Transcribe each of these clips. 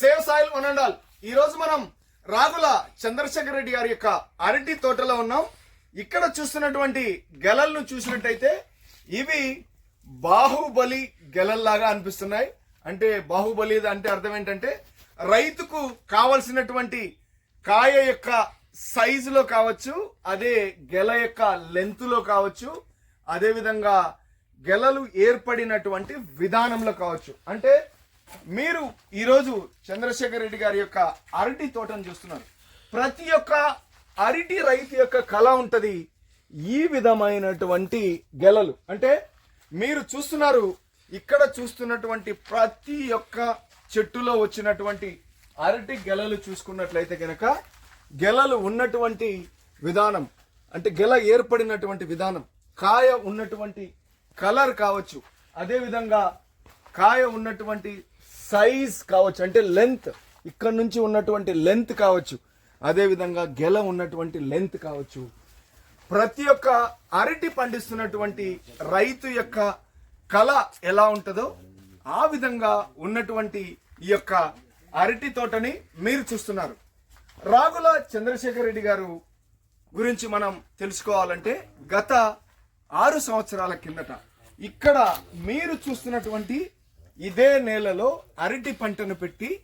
Save soil one and all. ఈ రోజు మనం రాగుల చంద్రశేఖర్ రెడ్డి గారి యొక్క అరటి తోటలో ఉన్నాం. ఇక్కడ చూస్తున్నటువంటి గెలలను చూసినట్టయితే ఇవి బాహుబలి గెలల్లాగా అనిపిస్తున్నాయి. అంటే బాహుబలి అంటే అర్థం ఏంటంటే రైతుకు కావలసినటువంటి కాయ యొక్క సైజులో కావచ్చు అదే గెల యొక్క లెంత్లో కావచ్చు అదేవిధంగా గెలలు ఏర్పడినటువంటి విధానంలో కావచ్చు. అంటే మీరు ఈరోజు చంద్రశేఖర్ రెడ్డి గారి యొక్క అరటి తోటను చూస్తున్నారు. ప్రతి ఒక్క అరటి రైతు యొక్క కళ ఉంటుంది ఈ విధమైనటువంటి గెలలు. అంటే మీరు చూస్తున్నారు ఇక్కడ చూస్తున్నటువంటి ప్రతి ఒక్క చెట్టులో వచ్చినటువంటి అరటి గెలలు చూసుకున్నట్లయితే కనుక గెలలు ఉన్నటువంటి విధానం అంటే గెల ఏర్పడినటువంటి విధానం కాయ ఉన్నటువంటి కలర్ కావచ్చు. అదే విధంగా కాయ ఉన్నటువంటి సైజ్ కావచ్చు అంటే లెంత్ ఇక్కడ నుంచి ఉన్నటువంటి లెంత్ కావచ్చు అదేవిధంగా గెల ఉన్నటువంటి లెంత్ కావచ్చు. ప్రతి ఒక్క అరటి పండిస్తున్నటువంటి రైతు యొక్క కళ ఎలా ఉంటుందో ఆ విధంగా ఉన్నటువంటి ఈ యొక్క అరటి తోటని మీరు చూస్తున్నారు. రాగుల చంద్రశేఖర్ రెడ్డి గారు గురించి మనం తెలుసుకోవాలంటే గత ఆరు సంవత్సరాల కిందట ఇక్కడ మీరు చూస్తున్నటువంటి ఇదే నేలలో అరటి పంటను పెట్టి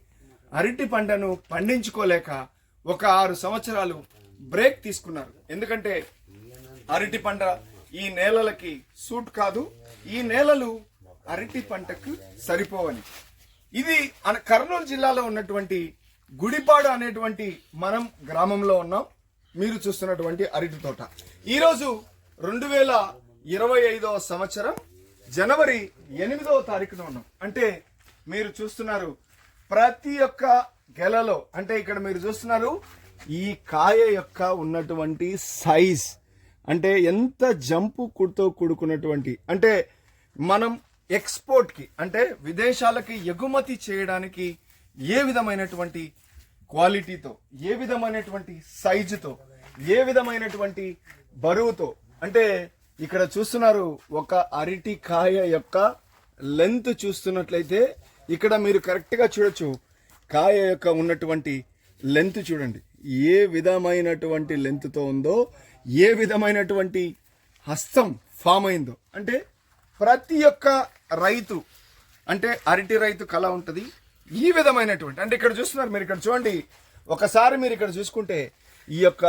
అరటి పంటను పండించుకోలేక ఒక ఆరు సంవత్సరాలు బ్రేక్ తీసుకున్నారు. ఎందుకంటే అరటి పంట ఈ నేలలకి సూట్ కాదు ఈ నేలలు అరటి పంటకు సరిపోవని. ఇది మన కర్నూలు జిల్లాలో ఉన్నటువంటి గుడిపాడు అనేటువంటి మనం గ్రామంలో ఉన్నాం. మీరు చూస్తున్నటువంటి అరటి తోట. ఈరోజు రెండు వేల ఇరవై ఐదవ సంవత్సరం జనవరి ఎనిమిదవ తారీఖున ఉన్నాం. అంటే మీరు చూస్తున్నారు ప్రతి ఒక్క గెలలో అంటే ఇక్కడ మీరు చూస్తున్నారు ఈ కాయ యొక్క ఉన్నటువంటి సైజ్ అంటే ఎంత జంపు కుడితో కూడుకున్నటువంటి అంటే మనం ఎక్స్పోర్ట్కి అంటే విదేశాలకి ఎగుమతి చేయడానికి ఏ విధమైనటువంటి క్వాలిటీతో ఏ విధమైనటువంటి సైజుతో ఏ విధమైనటువంటి బరువుతో అంటే ఇక్కడ చూస్తున్నారు ఒక అరటి కాయ యొక్క లెంత్ చూస్తున్నట్లయితే ఇక్కడ మీరు కరెక్ట్గా చూడొచ్చు. కాయ యొక్క ఉన్నటువంటి లెంత్ చూడండి. ఏ విధమైనటువంటి లెంత్తో ఉందో ఏ విధమైనటువంటి హస్తం ఫామ్ అయిందో. అంటే ప్రతి ఒక్క రైతు అంటే అరటి రైతు కళ ఉంటుంది. ఈ విధమైనటువంటి అంటే ఇక్కడ చూస్తున్నారు మీరు ఇక్కడ చూడండి. ఒకసారి మీరు ఇక్కడ చూసుకుంటే ఈ యొక్క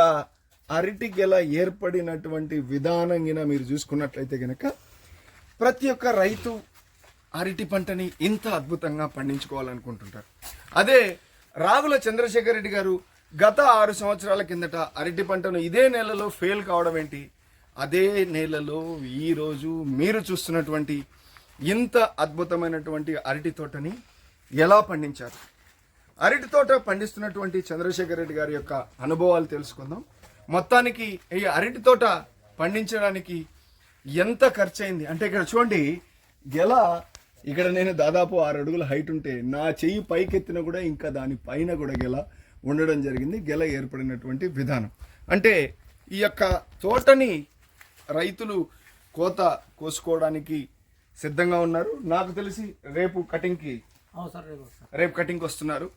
అరటి గెల ఏర్పడినటువంటి విధానం గిన మీరు చూసుకున్నట్లయితే గనక ప్రతి ఒక్క రైతు అరటి పంటని ఇంత అద్భుతంగా పండించుకోవాలనుకుంటుంటారు. అదే రాగుల చంద్రశేఖర్ రెడ్డి గారు గత ఆరు సంవత్సరాల కిందట అరటి పంటను ఇదే నెలలో ఫెయిల్ కావడం ఏంటి? అదే నేలలో ఈరోజు మీరు చూస్తున్నటువంటి ఇంత అద్భుతమైనటువంటి అరటి తోటని ఎలా పండించారు? అరటి తోట పండిస్తున్నటువంటి చంద్రశేఖర్ రెడ్డి గారి యొక్క అనుభవాలు తెలుసుకుందాం. మొత్తానికి ఈ అరటి తోట పండించడానికి ఎంత ఖర్చు అయింది అంటే ఇక్కడ చూడండి గెల ఇక్కడ నేను దాదాపు ఆరు అడుగుల హైట్ ఉంటే నా చెయ్యి పైకెత్తిన కూడా ఇంకా దాని పైన కూడా గెల ఉండడం జరిగింది గెల ఏర్పడినటువంటి విధానం. అంటే ఈ యొక్క తోటని రైతులు కోత కోసుకోవడానికి సిద్ధంగా ఉన్నారు. నాకు తెలిసి రేపు కటింగ్కి రేపు సార్ రేపు కటింగ్ వస్తున్నారు.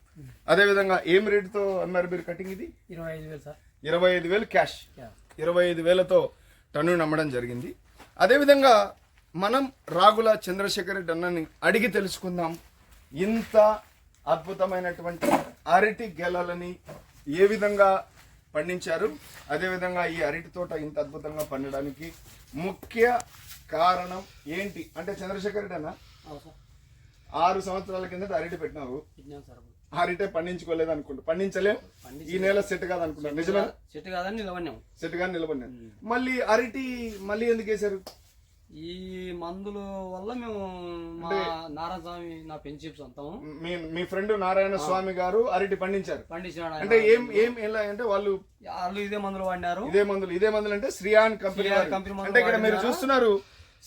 అదేవిధంగా ఏం రేటుతో అమ్మారు మీరు కటింగ్ ఇది? ఇరవై ఐదు వేలు సార్. ఇరవై ఐదు వేలు క్యాష్. ఇరవై ఐదు వేలతో టన్ను నమ్మడం జరిగింది. అదేవిధంగా మనం రాగుల చంద్రశేఖర్ రెడ్డి అన్నని అడిగి తెలుసుకుందాం. ఇంత అద్భుతమైనటువంటి అరటి గెలలని ఏ విధంగా పండించారు? అదేవిధంగా ఈ అరటి తోట ఇంత అద్భుతంగా పండడానికి ముఖ్య కారణం ఏంటి? అంటే చంద్రశేఖర్ రెడ్డి అన్న? ఆరు సంవత్సరాల కిందట అరటి పెట్టినావు. అరటే పండించుకోలేదు అనుకుంటా. పండించలేం? ఈ నేల సెట్ కాదు అనుకుంటా నిజమే? చెట్టు కాదని నిలవన్నాం సెట్గా నిలబడినారు మళ్ళీ అరటి మళ్ళీ ఎందుకు వేశారు? ఈ మందుల వల్ల మేము మా నారాస్వామి నా పెంచిప్ సొంతం మీ మీ ఫ్రెండ్ నారాయణ స్వామి గారు అరటి పండించారు. పండించినాడు ఆయన. అంటే ఏం ఏం ఎలా అంటే వాళ్ళు వాళ్ళు ఇదే మందులు వాడినారు. ఇదే మందులు ఇదే మందులు అంటే శ్రీయాన్ కంపెనీ. కంపెనీ అంటే ఇక్కడ మీరు? చూస్తున్నారు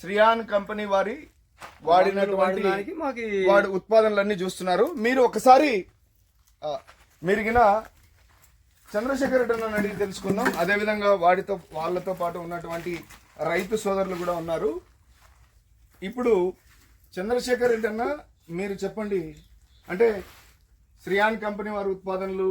శ్రీయాన్ కంపెనీ వారి వాడినటువంటి వాడి ఉత్పాదనలన్నీ చూస్తున్నారు. మీరు ఒకసారి మీరు గిన చంద్రశేఖర్ రెడ్డి అన్నని అడిగి తెలుసుకుందాం. అదేవిధంగా వాడితో వాళ్ళతో పాటు ఉన్నటువంటి రైతు సోదరులు కూడా ఉన్నారు. ఇప్పుడు చంద్రశేఖర్ రెడ్డి అన్న మీరు చెప్పండి. అంటే శ్రీయాన్ కంపెనీ వారి ఉత్పాదనలు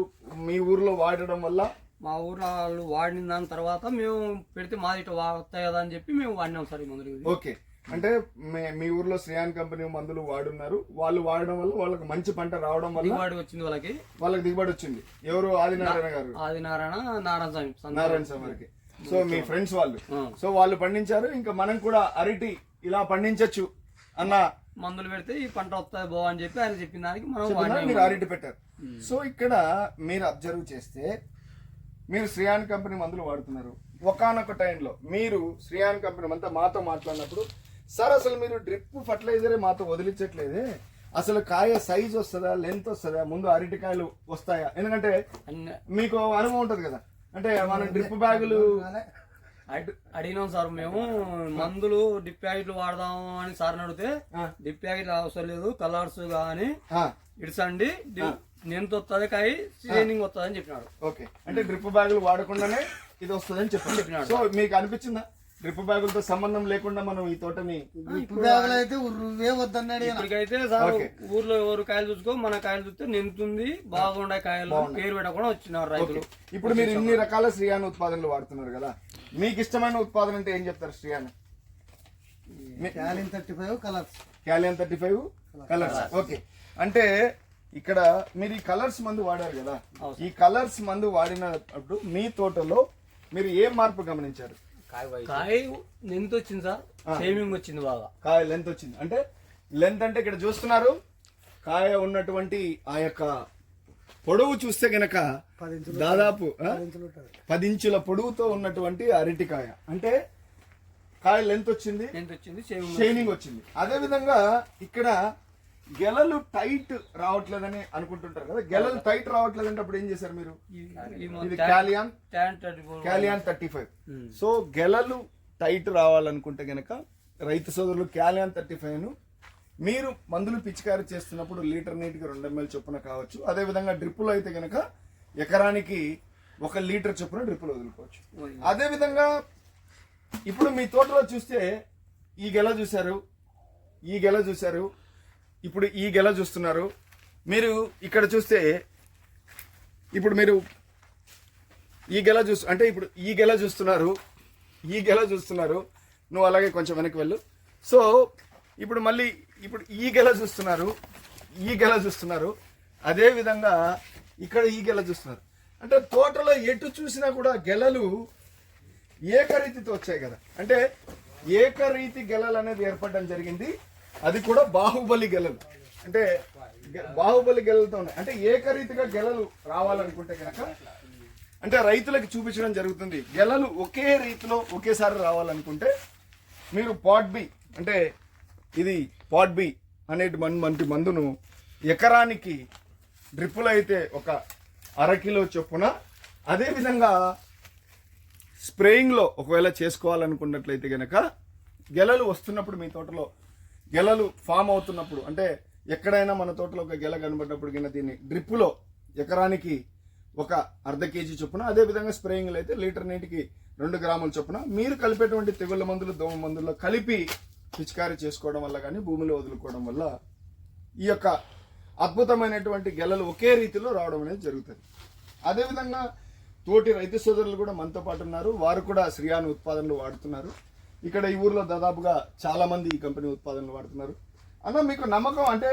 మీ ఊర్లో వాడడం వల్ల? మా ఊర్లో వాళ్ళు వాడిన దాని తర్వాత మేము పెడితే మాది ఇటు వస్తాయి కదా అని చెప్పి మేము వాడినాం సార్ ఈ మందులు. ఓకే. అంటే మే- మీ ఊర్లో శ్రీయాన్ కంపెనీ మందులు వాడున్నారు. వాళ్ళు వాడడం వల్ల వాళ్ళకి మంచి పంట రావడం వల్ల దిగుబడి వచ్చింది వాళ్ళకి. వాళ్ళకి దిగుబడి వచ్చింది. ఎవరు? ఆదినారాయణ గారు. ఆదినారాయణ నారాయణ స్వామి. నారాయణ స్వామి గారికి సో మీ ఫ్రెండ్స్ వాళ్ళు. సో వాళ్ళు పండించారు. ఇంకా మనం కూడా అరటి ఇలా పండించవచ్చు అన్న మందులు పెడితే ఈ పంట వస్తుంది బావ అని చెప్పి ఆయన చెప్పిన దానికి మనం. మీరు అరటి పెట్టారు. సో ఇక్కడ మీరు అబ్జర్వ్ చేస్తే మీరు శ్రీయాన్ కంపెనీ మందులు వాడుతున్నారు. ఒకనొక టైంలో మీరు శ్రీయాన్ కంపెనీ అంతా మాతో మాట్లాడినప్పుడు సార్ అసలు మీరు డ్రిప్ ఫర్టిలైజరే మాతో వదిలించట్లేదే. అసలు కాయ సైజ్ వస్తుందా లెంత్ వస్తుందా? ముందు అరటికాయలు వస్తాయా? ఎందుకంటే మీకు అనుభవం ఉంటది కదా. అంటే మన డ్రిప్ బ్యాగులు అడి- అడిగినాం సార్ మేము మందులు డిప్ ప్యాకెట్లు వాడదాం అని సార్ అడిగితే. డిప్ ప్యాకెట్లు అవసరం లేదు కలర్స్ కానీ ఇడ్సండి నేను వస్తుంది కాయ ట్రైనింగ్ వస్తుంది అని చెప్పినాడు. ఓకే. అంటే డ్రిప్ బ్యాగులు వాడకుండానే ఇది వస్తుందని చెప్పండి చెప్పినాడు. సో మీకు అనిపించిందా? డ్రిప్ బ్యాగులతో సంబంధం లేకుండా మనం ఈ తోటని బ్యాగులు అయితే ఉర్రువే వద్దన్నాడు. ఇప్పటికైతే సార్. ఊర్లో ఎవరు కాయలు చూసుకో మన కాయలు చూస్తే నింతుంది బాగుండే కాయలు పేరు పెట్టకుండా వచ్చినారు రైతులు. ఇప్పుడు మీరు ఇన్ని రకాల శ్రీయాన్ ఉత్పాదనలు వాడుతున్నారు కదా మీకు ఇష్టమైన ఉత్పాదన అంటే ఏం చెప్తారు శ్రీయాన్? క్యాలిన్ థర్టీ ఫైవ్ కలర్స్. క్యాలియన్ థర్టీ ఫైవ్ కలర్స్. ఓకే. అంటే ఇక్కడ మీరు ఈ కలర్స్ మందు వాడారు కదా ఈ కలర్స్ మందు వాడినప్పుడు మీ తోటలో మీరు ఏ మార్పు గమనించారు? కాయ నింత వచ్చింది సార్. షేమింగ్ వచ్చింది బాగా. కాయ లెంత్ వచ్చింది. అంటే లెంత్ అంటే ఇక్కడ చూస్తున్నారు కాయ ఉన్నటువంటి ఆ యొక్క పొడవు చూస్తే గనక దాదాపు పది ఇంచుల పొడవుతో ఉన్నటువంటి అరటికాయ అంటే కాయ లెంత్ వచ్చింది షైనింగ్ వచ్చింది అదే విధంగా ఇక్కడ గెలలు టైట్ రావట్లేదని అనుకుంటుంటారు కదా. గెలలు టైట్ రావట్లేదంటే అప్పుడు ఏం చేశారు మీరు? ఇది క్యాలియాన్ క్యాలియాన్ థర్టీ ఫైవ్ సో గెలలు టైట్ రావాలనుకుంటే గనక రైతు సోదరులు క్యాలియాన్ థర్టీ ఫైవ్ను మీరు మందులు పిచికారి చేస్తున్నప్పుడు లీటర్ నీటికి రెండు ఎంఎల్ చొప్పున కావచ్చు. అదే విధంగా డ్రిప్పులు అయితే గనక ఎకరానికి ఒక లీటర్ చొప్పున డ్రిప్పులు వదులుకోవచ్చు. అదే విధంగా ఇప్పుడు మీ తోటలో చూస్తే ఈ గెల చూశారు ఈ గెల చూశారు ఇప్పుడు ఈ గెల చూస్తున్నారు. మీరు ఇక్కడ చూస్తే ఇప్పుడు మీరు ఈ గెల చూస్తు అంటే ఇప్పుడు ఈ గెల చూస్తున్నారు. ఈ గెల చూస్తున్నారు. నువ్వు అలాగే కొంచెం వెనక్కి వెళ్ళు. సో ఇప్పుడు మళ్ళీ ఇప్పుడు ఈ గెల చూస్తున్నారు. ఈ గెల చూస్తున్నారు. అదేవిధంగా ఇక్కడ ఈ గెల చూస్తున్నారు. అంటే తోటలో ఎటు చూసినా కూడా గెలలు ఏకరీతితో వచ్చాయి కదా. అంటే ఏకరీతి గెలలు అనేది ఏర్పడడం జరిగింది. అది కూడా బాహుబలి గెలలు. అంటే గె- బాహుబలి గెలలతో ఉన్నాయి అంటే ఏకరీతిగా గెలలు రావాలనుకుంటే కనుక అంటే రైతులకు చూపించడం జరుగుతుంది. గెలలు ఒకే రీతిలో ఒకేసారి రావాలనుకుంటే మీరు పాట్ బి అంటే ఇది పాట్ బి అనేటి మన్ వంటి మందును ఎకరానికి డ్రిప్పులు అయితే ఒక అరకిలో చొప్పున అదేవిధంగా స్ప్రేయింగ్లో ఒకవేళ చేసుకోవాలనుకున్నట్లయితే గనక గెలలు వస్తున్నప్పుడు మీ తోటలో గెలలు ఫామ్ అవుతున్నప్పుడు అంటే ఎక్కడైనా మన తోటలో ఒక గెల కనబడినప్పుడు కింద దీన్ని డ్రిప్పులో ఎకరానికి ఒక అర్ధ కేజీ చొప్పున అదే విధంగా స్ప్రేయింగ్లు అయితే లీటర్ నీటికి రెండు గ్రాముల చొప్పున మీరు కలిపేటువంటి తెగుళ్ళ మందులు దోమ మందుల్లో కలిపి పిచికారీ చేసుకోవడం వల్ల కానీ భూమిలో వదులుకోవడం వల్ల ఈ యొక్క అద్భుతమైనటువంటి గెలలు ఒకే రీతిలో రావడం అనేది జరుగుతుంది. అదేవిధంగా తోటి రైతు సోదరులు కూడా మనతో పాటు ఉన్నారు. వారు కూడా శ్రీయాను ఉత్పాదనలు వాడుతున్నారు. ఇక్కడ ఈ ఊర్లో దాదాపుగా చాలా మంది ఈ కంపెనీ ఉత్పాదనలు వాడుతున్నారు. అన్న మీకు నమ్మకం అంటే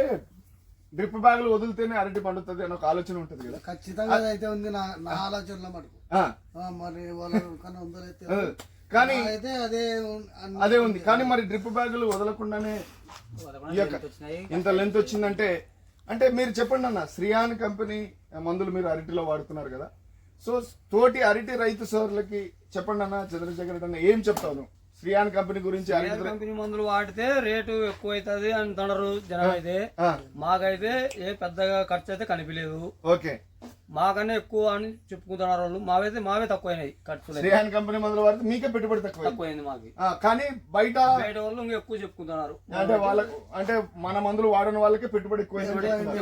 డ్రిప్ బ్యాగులు వదిలితేనే అరటి పండుతుంది అని ఒక ఆలోచన ఉంటుంది కదా. ఖచ్చితంగా అయితే ఉంది నా నా ఆలోచనలో మటుకు. మరి వాళ్ళ కానీ అయితే అదే అదే ఉంది. కానీ మరి డ్రిప్ బ్యాగులు వదలకుండానే ఇంత లెంత్ వచ్చిందంటే అంటే మీరు చెప్పండి అన్న శ్రీయాన్ కంపెనీ మందులు మీరు అరటిలో వాడుతున్నారు కదా. సో తోటి అరటి రైతు సోదరులకి చెప్పండి అన్న చంద్రశేఖర్ రెడ్డి అన్న ఏం చెప్తాను శ్రీయాన్ కంపెనీ గురించి కంపెనీ మందులు వాడితే రేటు ఎక్కువ అవుతుంది అంటున్నారు జనం అయితే. ఆ, మాకైతే ఏ పెద్దగా ఖర్చు అయితే కనిపించలేదు ఓకే. మాకన్నా ఎక్కువ అని చెప్పుకుంటున్నారు వాళ్ళు. మావైతే మావే తక్కువైనాయి ఖర్చులు అయితే. శ్రీయాన్ కంపెనీ మందులు వాడితే మీకే పెట్టుబడి తక్కువ తక్కువైంది మాకి. కానీ బయట బయట వాళ్ళు ఇంకా ఎక్కువ చెప్పుకుంటున్నారు. అంటే వాళ్ళకు అంటే మన మందులు వాడని వాళ్ళకి పెట్టుబడి ఎక్కువ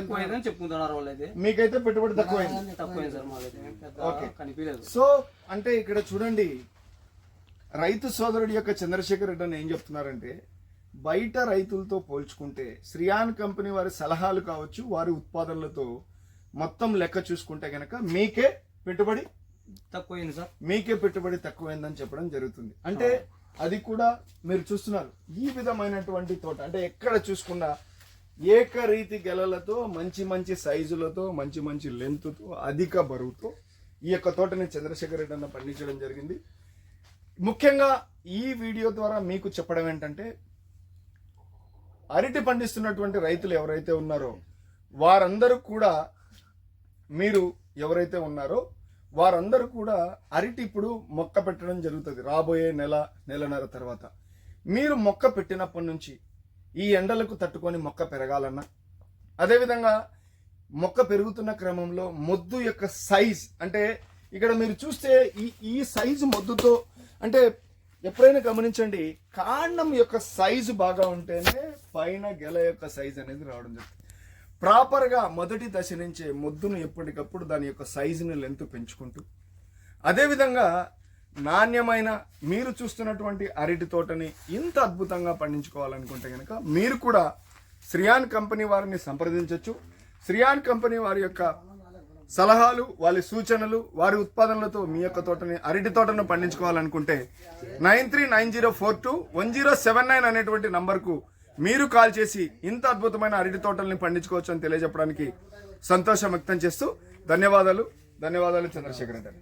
ఎక్కువైంది అని చెప్పుకుంటున్నారు వాళ్ళు అయితే మీకైతే పెట్టుబడి తక్కువైంది. తక్కువైంది సార్ మాకైతే. పెద్ద కనిపించలేదు సో అంటే ఇక్కడ చూడండి రైతు సోదరుడి యొక్క చంద్రశేఖర్ రెడ్డి అని ఏం చెప్తున్నారంటే బయట రైతులతో పోల్చుకుంటే శ్రియాన్ కంపెనీ వారి సలహాలు కావచ్చు వారి ఉత్పాదనలతో మొత్తం లెక్క చూసుకుంటే గనక మీకే పెట్టుబడి తక్కువైంది సార్. మీకే పెట్టుబడి తక్కువైందని చెప్పడం జరుగుతుంది. అంటే అది కూడా మీరు చూస్తున్నారు. ఈ విధమైనటువంటి తోట అంటే ఎక్కడ చూసుకున్నా ఏకరీతి గెలలతో మంచి మంచి సైజులతో మంచి మంచి లెంత్తో అధిక బరువుతో ఈ యొక్క తోటని చంద్రశేఖర్ రెడ్డి అన్న పండించడం జరిగింది. ముఖ్యంగా ఈ వీడియో ద్వారా మీకు చెప్పడం ఏంటంటే అరటి పండిస్తున్నటువంటి రైతులు ఎవరైతే ఉన్నారో వారందరూ కూడా మీరు ఎవరైతే ఉన్నారో వారందరూ కూడా అరటి ఇప్పుడు మొక్క పెట్టడం జరుగుతుంది రాబోయే నెల నెలన్నర తర్వాత. మీరు మొక్క పెట్టినప్పటి నుంచి ఈ ఎండలకు తట్టుకొని మొక్క పెరగాలన్నా అదేవిధంగా మొక్క పెరుగుతున్న క్రమంలో మొద్దు యొక్క సైజ్ అంటే ఇక్కడ మీరు చూస్తే ఈ ఈ సైజు మొద్దుతో అంటే ఎప్పుడైనా గమనించండి కాండం యొక్క సైజు బాగా ఉంటేనే పైన గెల యొక్క సైజు అనేది రావడం జరుగుతుంది. ప్రాపర్గా మొదటి దశ నుంచే మొద్దును ఎప్పటికప్పుడు దాని యొక్క సైజుని లెంత్ పెంచుకుంటూ అదేవిధంగా నాణ్యమైన మీరు చూస్తున్నటువంటి అరటి తోటని ఇంత అద్భుతంగా పండించుకోవాలనుకుంటే కనుక మీరు కూడా శ్రియాన్ కంపెనీ వారిని సంప్రదించవచ్చు శ్రియాన్ కంపెనీ వారి యొక్క సలహాలు వారి సూచనలు వారి ఉత్పాదనలతో మీ యొక్క తోటని అరటి తోటను పండించుకోవాలనుకుంటే nine three nine zero four two one zero seven nine అనేటువంటి నంబర్కు మీరు కాల్ చేసి ఇంత అద్భుతమైన అరటి తోటల్ని పండించుకోవచ్చు అని తెలియజెప్పడానికి సంతోషం వ్యక్తం చేస్తూ ధన్యవాదాలు. ధన్యవాదాలు చంద్రశేఖర్ గారు.